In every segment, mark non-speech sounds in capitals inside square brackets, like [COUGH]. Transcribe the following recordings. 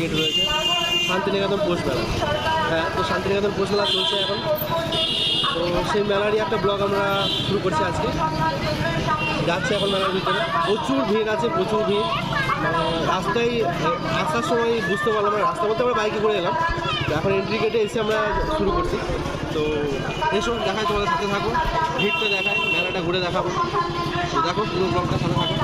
Gate রয়েছে। Santiniketan post মেলা। হ্যাঁ তো শান্তিনিকেতন পোস্ট মেলা চলছে এখন। তো সেই মেলারই একটা ব্লগ আমরা শুরু করছি আজকে। যাচ্ছে এখন মেলার ভিতরে। প্রচুর ভিড় আছে, প্রচুর ভিড়। মানে রাস্তায়, আসার সময় বুঝতে পারলাম না। রাস্তা বলতে আমরা বাইকে করে এলাম। এখন এন্ট্রি গেটে এসে আমরা শুরু করছি। তো এসব দেখায় তোমাদের সাথে থাকো। ভিড়টা দেখায় মেলাটা ঘুরে দেখাবো। তো দেখো পুরো ব্লগটা সাথে থাকো।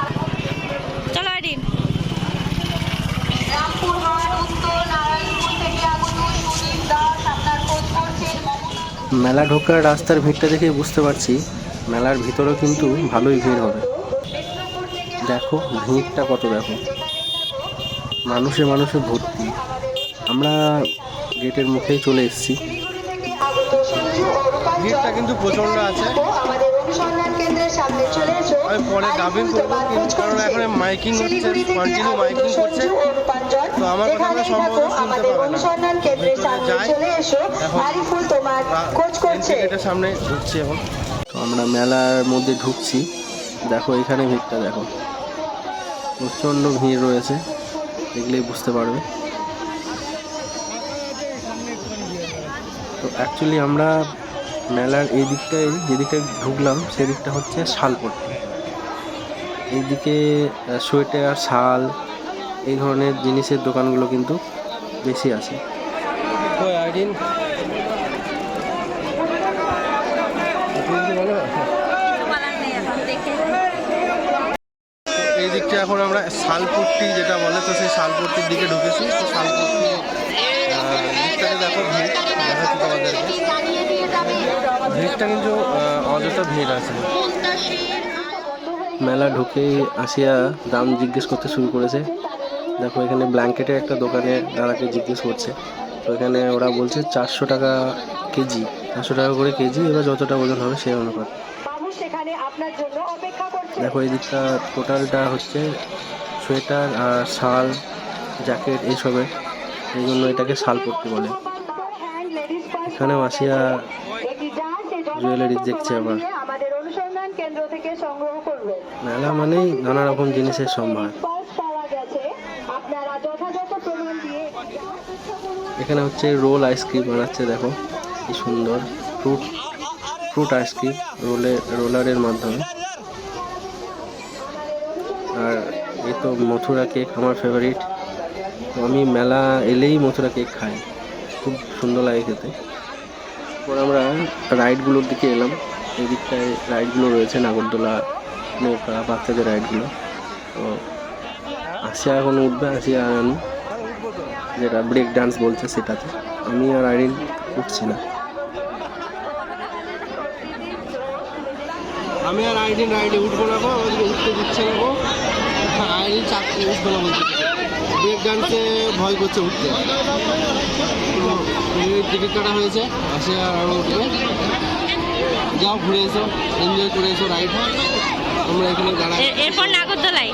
মেলা ঢোকার রাস্তার ভিড়টা দেখে বুঝতে পারছি মেলার ভিতরেও কিন্তু ভালোই ভিড় হবে। দেখো ভিড়টা কত দেখো। মানুষে মানুষে ভর্তি। আমরা গেটের মুখেই চলে এসেছি। ভিড়টা কিন্তু প্রচণ্ড আছে। আমি পরে ডাবিং করব কিন্তু কারণ এখন মাইকিং হচ্ছে কন্টিনিউ মাইকিং করছে। তো আমার কথা আমরা সম্ভবত শুনতে আমাদের পাবে না। অনুসন্ধান কেন্দ্রের সামনে যাই। চলে এসো। এখন আরিফুল তোমার খোঁজ করছে। গেটের সামনে ঢুকছি এখন। তো আমরা মেলার মধ্যে ঢুকছি। দেখো এখানে ভিড়টা দেখো। প্রচণ্ড ভিড় রয়েছে দেখলেই বুঝতে পারবে। তো অ্যাকচুয়ালি আমরা মেলার এই দিকটায় যেদিকটায় ঢুকলাম সেদিকটা হচ্ছে শালপট্টি। এইদিকে সোয়েটার শাল এই ধরনের জিনিসের দোকানগুলো কিন্তু বেশি আছে। আইডিন এই দিকটা এখন আমরা শালপট্টি যেটা বলে তো সেই শালপট্টির দিকে ঢুকেছি। তো শালপট্টি আহ, দিকটাতে দেখো ভিড় দেখাচ্ছি তোমাদেরকে। ভিড়টা কিন্তু অযথা ভিড় আছে। মেলা ঢুকেই আসিয়া দাম জিজ্ঞেস করতে শুরু করেছে। দেখো, এখানে ব্ল্যাঙ্কেটের একটা দোকানে দাদাকে জিজ্ঞেস করছে। তো এখানে ওরা বলছে, চারশো টাকা কেজি। চারশো টাকা করে কেজি, এবার যতটা ওজন হবে সেই অনুপাত। দেখো, এই দিকটা টোটালটা হচ্ছে সোয়েটার আর শাল, জ্যাকেট এইসবের এই জন্য এটাকে শাল পট্টি বলে। এখানেও আসিয়া জুয়েলারি দেখছে আবার আমাদের অনুসন্ধান কেন্দ্র থেকে সংগ্রহ করবে মেলা মানেই নানা রকম জিনিসের সম্ভার। এখানে হচ্ছে রোল আইসক্রিম বানাচ্ছে, দেখো। কি সুন্দর। ফ্রুট ফ্রুট আইসক্রিম রোলে, রোলারের মাধ্যমে। আর এই তো মথুরা কেক আমার ফেভারিট তো আমি মেলা এলেই মথুরা কেক খাই। খুব সুন্দর লাগে খেতে। তারপর আমরা রাইডগুলোর দিকে এলাম। এই দিকটায় রাইডগুলো রয়েছে, নাগরদোলা নৌকা, বাচ্চাদের রাইডগুলো। তো আসিয়া এখন উঠবে, আসিয়া আর আমি যেটা ব্রেক ডান্স বলছে সেটাতে। আমি আর আইরিন উঠছি না। আমি আর আইডিন রাইডে উঠবো না গো আমাদেরকে উঠতে দিচ্ছে না গো। আইডিন চাকরি উঠবো না বলছে। ব্রেক ডান্সে ভয় করছে উঠতে। টিকিট কাটা হয়েছে আসে আর উঠবে। যাও ঘুরে এসো এনজয় করে এসো রাইড আমরা এখানে দাঁড়াই এরপর নাগরদোলাই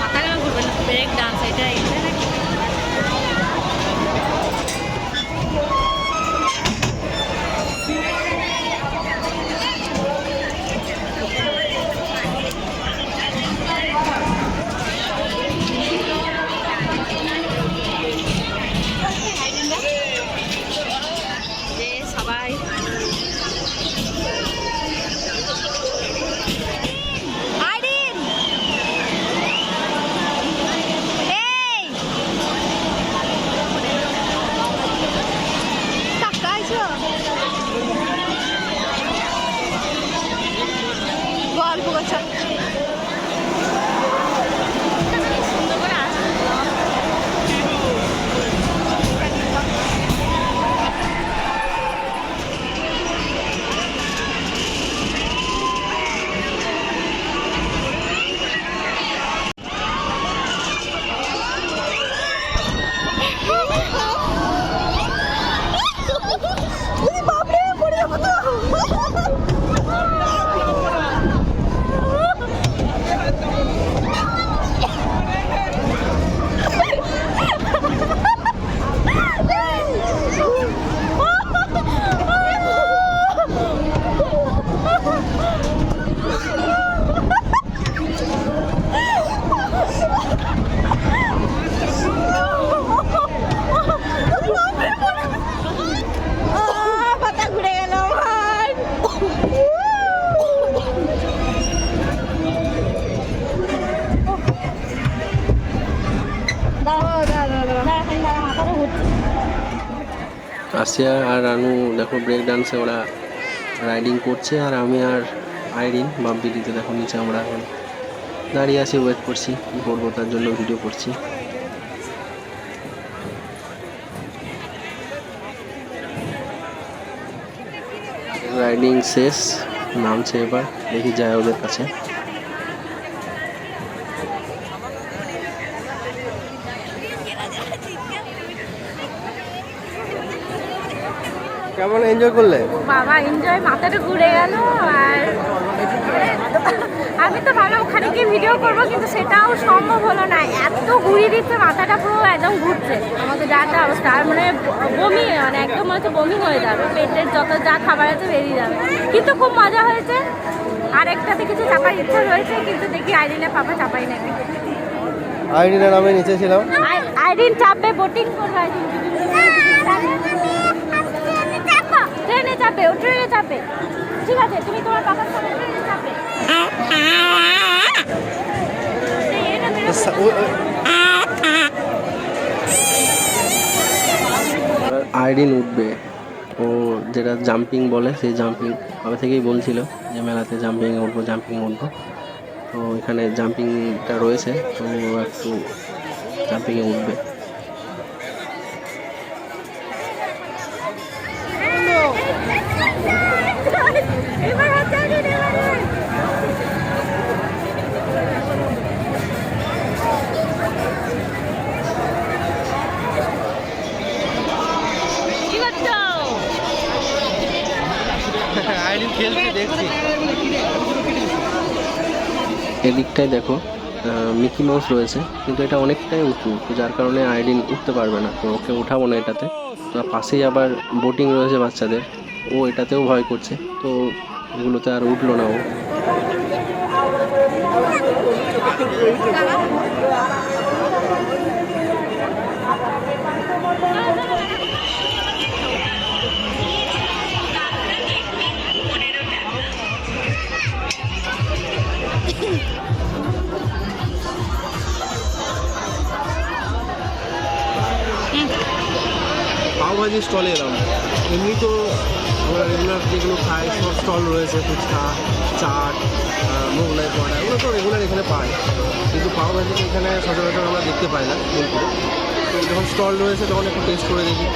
মাথা কেন ঘুরবে না ব্রেক আসিয়া আর রানু, দেখো ব্রেক ডান্সে ওরা রাইডিং করছে আর আমি আর আইরিন বাম্পিটিতে দেখো নিচে আমরা এখন দাঁড়িয়ে আছি ওয়েট করছি, কী করব তার জন্য ভিডিও করছি। রাইডিং শেষ, নামছে এবার, দেখি যায় ওদের কাছে। কেমন এনজয় করলে? বাবা এনজয় মাথাটা ঘুরে গেল আর আমি তো ভালো ওখানে গিয়ে ভিডিও করব কিন্তু সেটাও সম্ভব হলো না। এত ঘুরিয়ে দিচ্ছে মাথাটা পুরো একদম ঘুরছে। আমাদের যা যা অবস্থা আর মানে বমি মানে একদম হচ্ছে বমি হয়ে যাবে। পেটের যত যা খাবার আছে বেরিয়ে যাবে। কিন্তু খুব মজা হয়েছে। আর একটাতে কিছু চাপার ইচ্ছা রয়েছে কিন্তু দেখি আইরিনে পাপা চাপাই নাকি। আইডিনা নামে নিচে ছিলাম। আই- আইরিন চাপবে বোটিং করবে আইরিন ট্রেনে চাপবে ও ট্রেনে চাপবে ঠিক আছে, তুমি তোমার এটা আইরিন উঠবে। ও যেটা জাম্পিং বলে, সেই জাম্পিং কবে থেকেই বলছিল যে মেলাতে জাম্পিং উঠবো জাম্পিং উঠবো। তো এখানে জাম্পিংটা রয়েছে, তো একটু জাম্পিংয়ে উঠবে। দেখছি। এদিকটায় দেখো মিকি মাউস রয়েছে, কিন্তু এটা অনেকটাই উঁচু, যার কারণে আইডিন উঠতে পারবে না, তো ওকে উঠাবো না এটাতে। তো পাশেই আবার বোটিং রয়েছে বাচ্চাদের, ও এটাতেও ভয় করছে, তো এগুলোতে আর উঠল না ও। পাওভাজি স্টলে এলাম এমনি তো আমরা রেগুলার যেগুলো খাই সব স্টল রয়েছে, ফুচকা, চাট মোগলাই পড়া এগুলো তো রেগুলার এখানে পাই কিন্তু পাওয়া ভাজি এখানে সচরাচর আমরা দেখতে পাই না বোলপুরে তো যখন স্টল রয়েছে তখন একটু টেস্ট করে দেখি।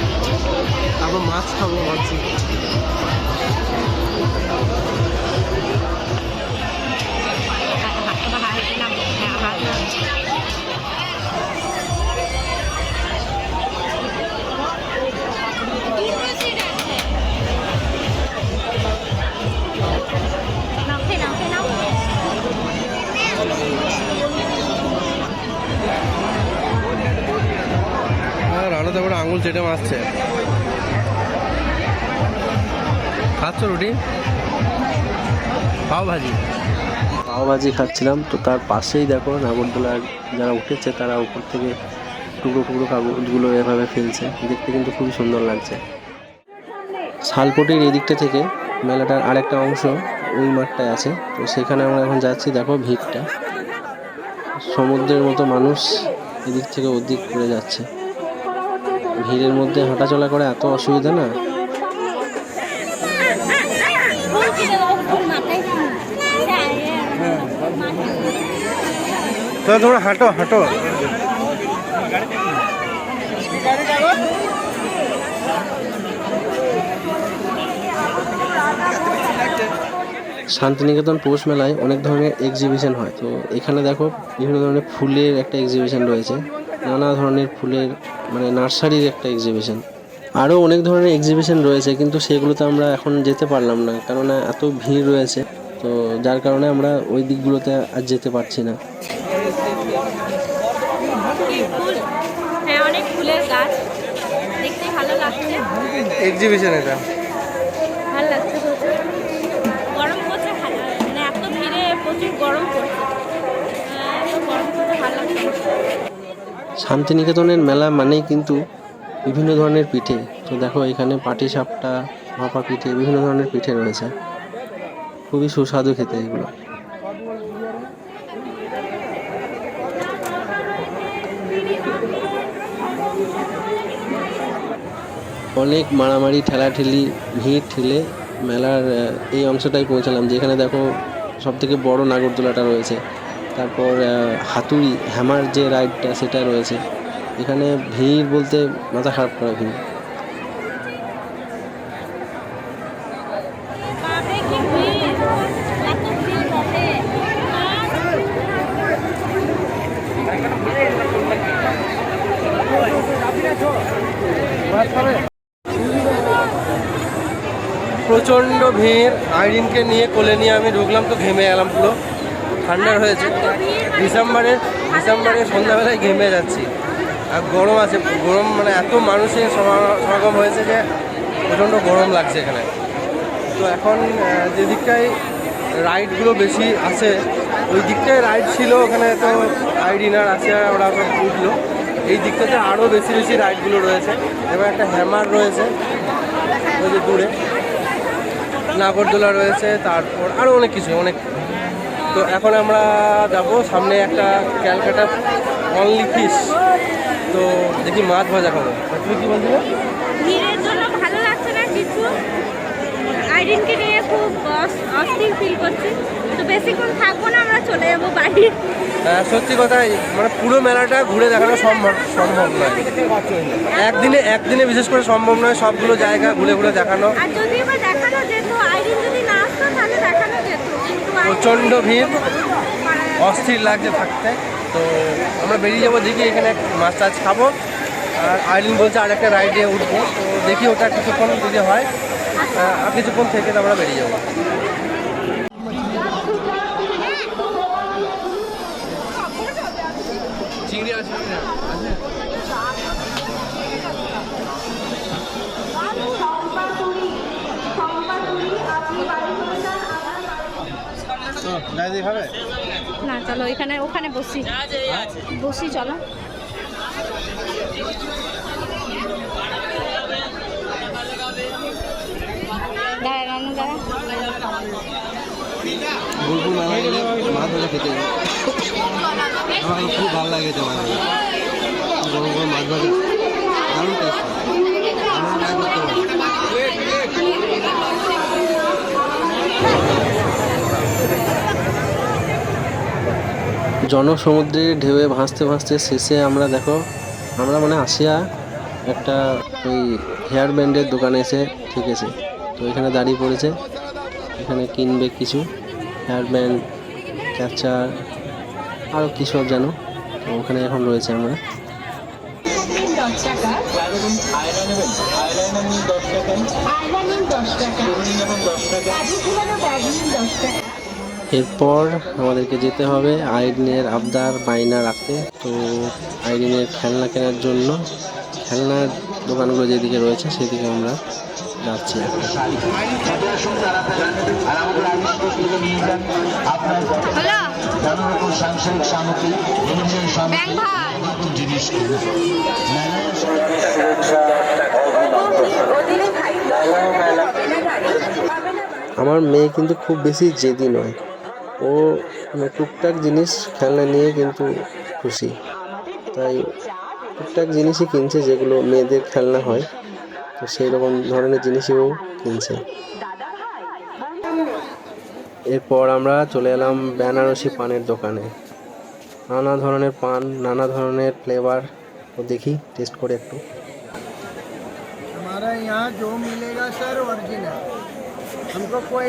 তারপর মাছ খাব, ভাবছি। চেটে মারছে। খাচ্ছ রুটি? পাও ভাজি পাওভাজি খাচ্ছিলাম, তো তার পাশেই দেখো নাগরদোলার যারা উঠেছে তারা উপর থেকে টুকরো টুকরো কাগজগুলো এভাবে ফেলছে। দেখতে কিন্তু খুবই সুন্দর লাগছে। শালপটির এদিকটা থেকে মেলাটার আরেকটা অংশ ওই মাঠটায় আছে। তো সেখানে আমরা এখন যাচ্ছি, দেখো ভিড়টা। সমুদ্রের মতো মানুষ এদিক থেকে ওদিক করে যাচ্ছে। ভিড়ের মধ্যে হাঁটাচলা করে এত অসুবিধা না। তো তোমরা হাঁটো হাঁটো। শান্তিনিকেতন পৌষ মেলায় অনেক ধরনের এক্সিবিশন হয়। তো এখানে দেখো বিভিন্ন ধরনের ফুলের একটা এক্সিবিশন রয়েছে। নানা ধরনের ফুলের মানে নার্সারির একটা এক্সিবিশন আরও অনেক ধরনের এক্সিবিশন রয়েছে কিন্তু সেগুলোতে আমরা এখন যেতে পারলাম না কেননা এত ভিড় রয়েছে। তো যার কারণে আমরা ওই দিকগুলোতে আর যেতে পারছি না। হ্যাঁ অনেক ফুলের গাছ। দেখতে ভালো লাগছে। এক্সিবিশন এটা। ভালো লাগছে গরম করছে ভালো মানে এত ভিড়ে প্রচুর গরম করতে ভালো লাগছে। শান্তিনিকেতনের মেলা মানেই কিন্তু বিভিন্ন ধরনের পিঠে। তো দেখো এখানে পাটি সাপটা ভাপা পিঠে, বিভিন্ন ধরনের পিঠে রয়েছে। খুবই সুস্বাদু খেতে এগুলো। অনেক মারামারি, ঠেলাঠেলি, ভিড় ঠেলে মেলার এই অংশটায় পৌঁছালাম, যেখানে দেখো সব থেকে বড় নাগরদোলাটা রয়েছে। তারপর হাতুড়ি হ্যামার যে রাইডটা সেটা রয়েছে। এখানে ভিড় বলতে মাথা খারাপ করা ভিড়। প্রচণ্ড ভিড়। আইরিনকে নিয়ে কোলে নিয়ে আমি ঢুকলাম, তো ঘেমে গেলাম পুরো। ঠান্ডা হয়েছে ডিসেম্বরের ডিসেম্বরের সন্ধ্যাবেলায় ঘেমে যাচ্ছি। আর গরম আছে, গরম মানে এত মানুষের সমা- সমাগম হয়েছে যে প্রচণ্ড গরম লাগছে এখানে। তো এখন যে দিকটায় রাইডগুলো বেশি আছে, ওই দিকটায় রাইড ছিল, ওখানে তো আইডিনার আছে, ওরা সব উঠল। এই দিকটাতে আরও বেশি বেশি রাইডগুলো রয়েছে। এবং একটা হ্যামার রয়েছে, ওই যে দূরে। নাগরদোলা রয়েছে, তারপর আরও অনেক কিছু, অনেক তো এখন আমরা যাব সামনে একটা ক্যালকাটা অনলি ফিশ তো দেখি মাছ ভাজা খাব। তুমি কি বলছিলে? ভিড়ের জন্য ভালো লাগছে না কিছু? আইরিনকে নিয়ে খুব অস্থির ফিল করছি। তো বেশিক্ষণ থাকব না আমরা চলে যাব বাড়ি। হ্যাঁ, সত্যি কথাই মানে পুরো মেলাটা ঘুরে দেখানো সম্ভব সম্ভব নয়। একদিনে একদিনে বিশেষ করে সম্ভব নয় সবগুলো জায়গা ঘুরে ঘুরে দেখানো। আর যদি বা দেখানো যেত যদি না আসতো তাহলে দেখানো প্রচণ্ড ভিড়, অস্থির লাগছে থাকতে। তো আমরা বেরিয়ে যাব, দেখি এখানে মাছ টাছ খাব। আর আইলিন বলছে আর একটা রাইডে উঠবো। তো দেখি ওটা কিছুক্ষণ যদি হয় আর কিছুক্ষণ থেকে আমরা বেরিয়ে যাব। না চলো এখানে ওখানে বসি। বসি চলো। দাঁড়া রানু দাঁড়া। খেতে আমার খুব ভালো লাগে গরম গরম মাছ ভাজা। দারুণ টেস্ট আমরা ট্রাই করতে পারি জনসমুদ্রের ঢেউয়ে ভাসতে ভাসতে শেষে আমরা দেখো, আমরা মানে আসিয়া একটা ওই হেয়ার ব্যান্ডের দোকানে এসে ঠেকেছে। তো এখানে দাঁড়িয়ে পড়েছে। এখানে কিনবে কিছু হেয়ার ব্যান্ড ক্যাপচার আরও কী সব যেন। তো ওখানে এখন রয়েছে আমরা। এরপর আমাদেরকে যেতে হবে আইরিনের আবদার বায়না রাখতে। তো আইরিনের খেলনা কেনার জন্য খেলনার দোকানগুলো যেদিকে রয়েছে সেদিকে আমরা যাচ্ছি। আমার মেয়ে কিন্তু খুব বেশি জেদি নয়। ও মানে টুকটাক জিনিস খেলনা নিয়ে কিন্তু খুশি তাই টুকটাক জিনিসই কিনছে যেগুলো মেয়েদের খেলনা হয় তো সেই রকম ধরনের জিনিসই ও কিনছে এরপর আমরা চলে এলাম বেনারসি পানের দোকানে নানা ধরনের পান নানা ধরনের ফ্লেভার তো দেখি টেস্ট করে একটু हमारा यहाँ जो मिलेगा सर ओरिजिनल हमको कोई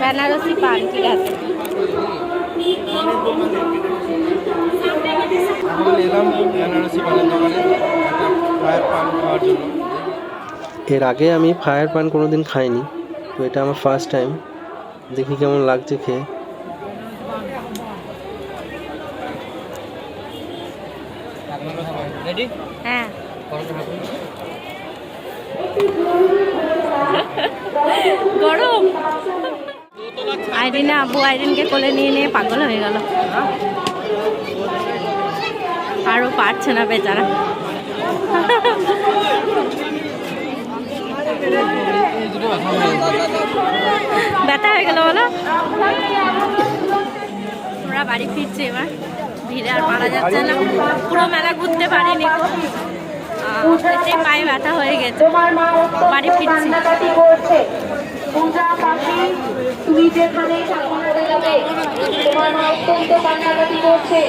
বেনারসি পান ঠিক আছে। এলাম বেনারসি পানের দোকানে একটা পান খাওয়ার জন্য। এর আগে আমি ফায়ার পান কোনো দিন খাইনি তো এটা আমার ফার্স্ট টাইম দেখি কেমন লাগছে খেয়ে। হ্যাঁ। [LAUGHS] গরম। আইরিনে আব্বু আইরিনকে কোলে নিয়ে নিয়ে পাগল হয়ে গেল। আরও পারছে না বেচারা। ব্যথা হয়ে গেল বলো। আমরা বাড়ি ফিরছি এবার। ভিড়ে আর পারা যাচ্ছে না। পুরো মেলা ঘুরতে পারিনি। পায়ে ব্যথা হয়ে গেছে। বাড়ি ফিরছি। কান্নাকাটি করছে পূজা পাখি তুমি যেখানে ঠাকুর করে যাবে তোমার মা অত্যন্ত কান্নাকাটি করছে।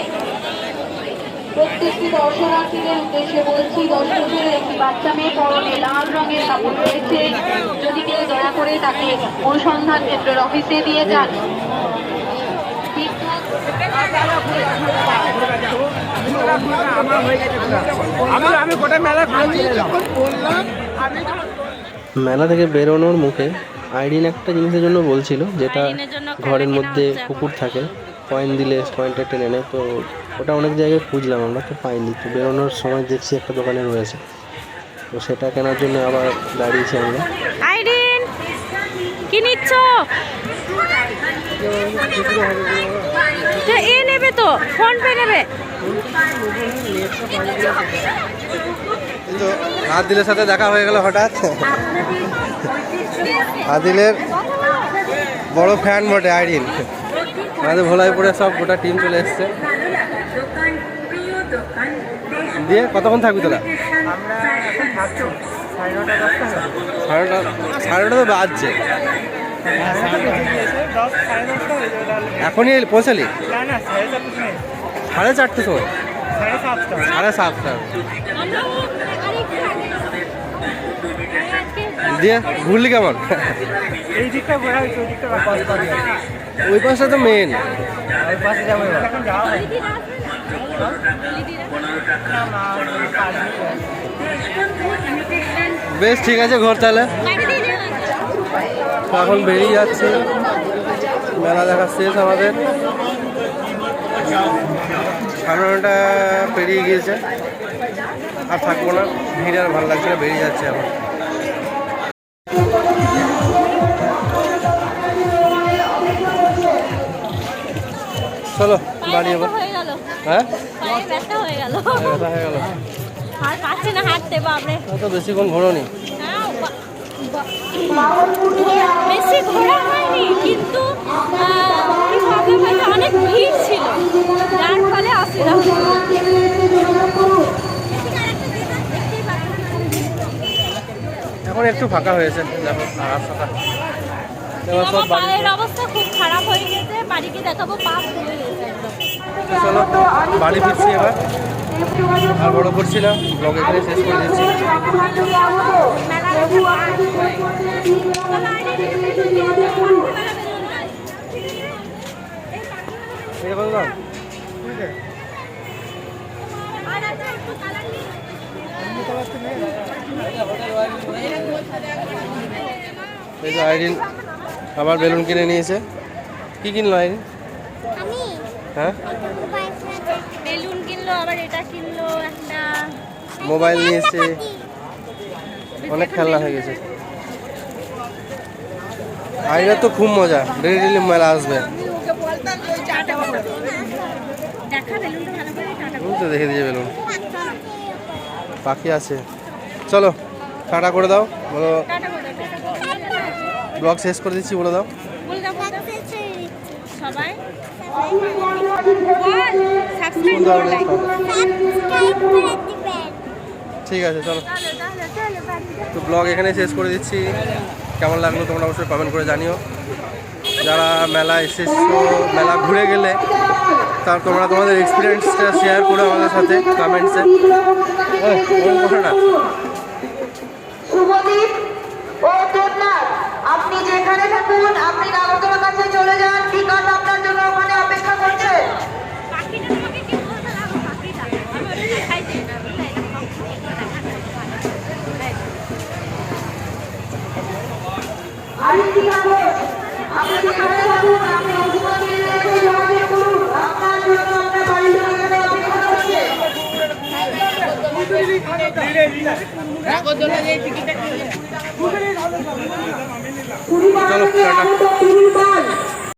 প্রত্যেকটি দর্শনার্থীদের উদ্দেশ্যে বলছি দর্শকদের একটি বাচ্চা মেয়ে পরনে লাল রঙের কাপড় রয়েছে। যদি কেউ দয়া করে তাকে অনুসন্ধান কেন্দ্রের অফিসে দিয়ে যান। মেলা থেকে বেরোনোর মুখে আইরিন একটা জিনিসের জন্য বলছিল যেটা ঘরের মধ্যে কুকুর থাকে কয়েন দিলে কয়েনটা টেনে নেয় তো ওটা অনেক জায়গায় খুঁজলাম আমরা তো পাইনি তো বেরোনোর সময় দেখছি একটা দোকানে রয়েছে তো সেটা কেনার জন্য আবার দাঁড়িয়েছি আমরা। আইরিন কি নিচ্ছ? এ নেবে তো ফোন পে নেবে। কিন্তু আদিলের সাথে দেখা হয়ে গেল হঠাৎ। আদিলের বড় ফ্যান বটে আইরিন। আমাদের ভোলাইপুরে সব গোটা টিম চলে এসছে। দিয়ে কতক্ষণ থাকবি তোরা? সাড়ে নটা সাড়ে নটা তো বাজছে। এখনই পৌঁছালি? সাড়ে চারটে সময়? সাড়ে সাতটা। সাড়ে সাতটা। দিয়ে ঘুরলি কেমন? এই দিকটা ঘোরা হয়েছে ওই দিকটা ওই পাশটা তো মেন ওই পাশে যাব এখন যাওয়া হয়? বেশ ঠিক আছে ঘর তাহলে। এখন বেরিয়ে যাচ্ছে। মেলা দেখা শেষ আমাদের। সাড়ে নটা পেরিয়ে গিয়েছে। আর থাকব না। ভিড় আর ভালো লাগছে না বেরিয়ে যাচ্ছে এখন। চলো বাড়ি এবার হয়ে গেল। হ্যাঁ? ব্যথা হয়ে গেল। হয়ে গেল। আর পাচ্ছি না হাঁটতে বাপরে। তো বেশিক্ষণ ঘোরোনি। হ্যাঁ, বেশি ঘোরা হয়নি কিন্তু অনেক ভিড় ছিল। যার ফলে অসুবিধা এখন একটু ফাঁকা হয়েছে দেখো আর ফাঁকা এবার সব আমার অবস্থা খুব খারাপ একদম। চলো, বাড়ি ফিরছি এবার। আর বড় করছি না ব্লগ এখানে শেষ করে দিচ্ছি। আইরিন আবার বেলুন কিনে নিয়েছে। কি কিনলো আমি। হ্যাঁ? মোবাইল বেলুন কিনলো আবার এটা কিনলো একটা মোবাইল নিয়েছে অনেক খেলনা হয়ে গেছে। আইনের তো খুব মজা। ডেলি ডেলি মেলা আসবে। দেখা বেলুনটা ভালো করে টাটা হুম, তো দেখে দিয়েছে বেলুন। পাখি আছে। চলো টাটা করে দাও। বলো। ব্লগ শেষ করে দিচ্ছি বলে দাও, বলে দাও। সবাই বল সাবস্ক্রাইব দাও, করো লাইক দাও। সাবস্ক্রাইব করে দিবেন ঠিক আছে চলো। তো ব্লগ এখানে শেষ করে দিচ্ছি। কেমন লাগল তোমরা অবশ্যই কমেন্ট করে জানিও। যারা মেলা এসেছ মেলা ঘুরে গেলে তার তোমরা তোমাদের এক্সপিরিয়েন্সটা শেয়ার করো আমাদের সাথে কমেন্টসে না। আপনি যেখানে থাকুন, আপনি নাগরদোলার কাছে চলে যান। বিকাশ আপনার জন্য ওখানে অপেক্ষা করছে। আপনি যেখানে থাকুন, আপনি আপনার জন্য